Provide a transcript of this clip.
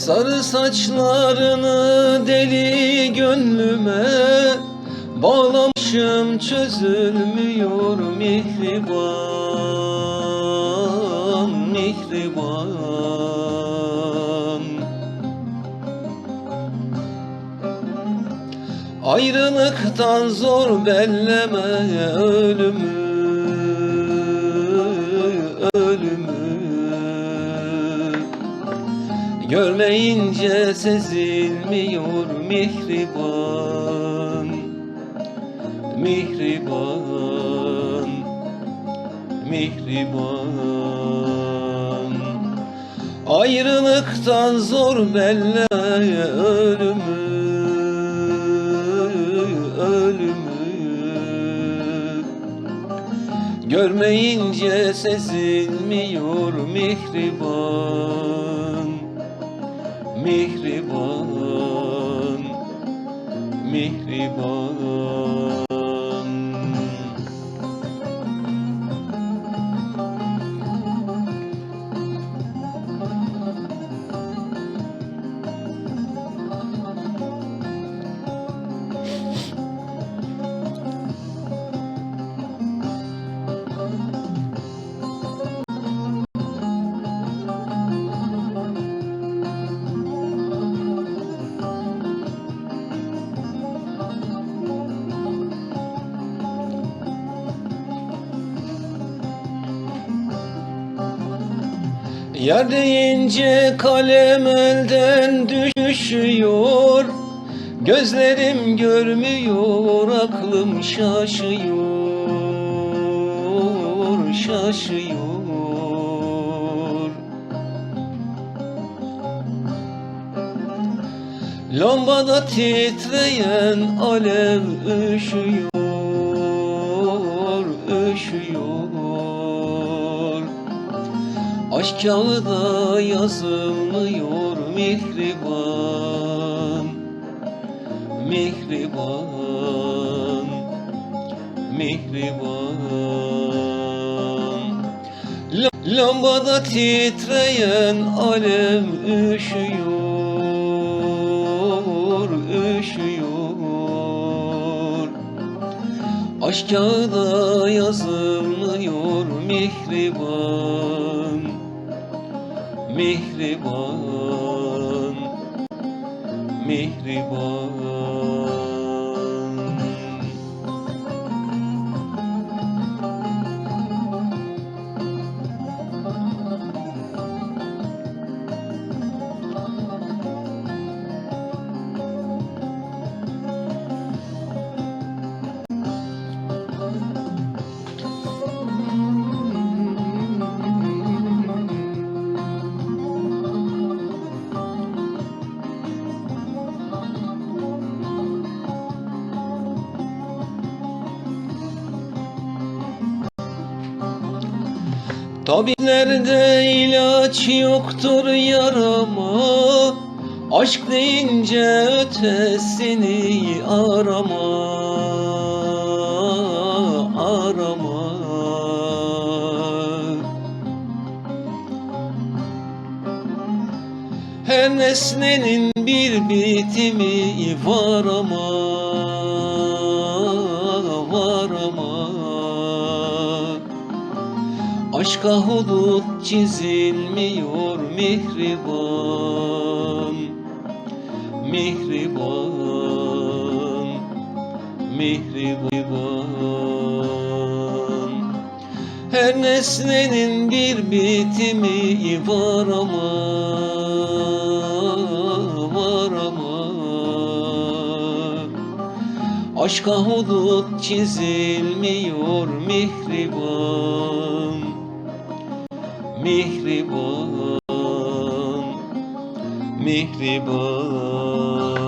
Sarı saçlarını deli gönlüme Bağlamışım çözülmüyor mihriban Mihriban. Ayrılıktan zor belleme ölümü Görmeyince sezilmiyor mihriban Mihriban Mihriban. Ayrılıktan zor ölümü Ölümü. Görmeyince sezilmiyor mihriban Mihriban Mihriban Yar deyince kalem elden düşüyor Gözlerim görmüyor, aklım şaşıyor Şaşıyor. Lambada titreyen alev üşüyor Üşüyor Aşk kağıda yazılmıyor mihriban Mihriban Mihriban. La- Lambada titreyen alev üşüyor Üşüyor. Aşk kağıda yazılmıyor mihriban Mihriban Mihriban Tabiplerde ilaç yoktur yarama Aşk deyince ötesini arama Arama. Her nesnenin bir bitimi var ama Aşka hudut çizilmiyor mihriban Mihriban Mihriban Her nesnenin bir bitimi var ama Var ama. Aşka hudut çizilmiyor mihriban Mihriban Mihriban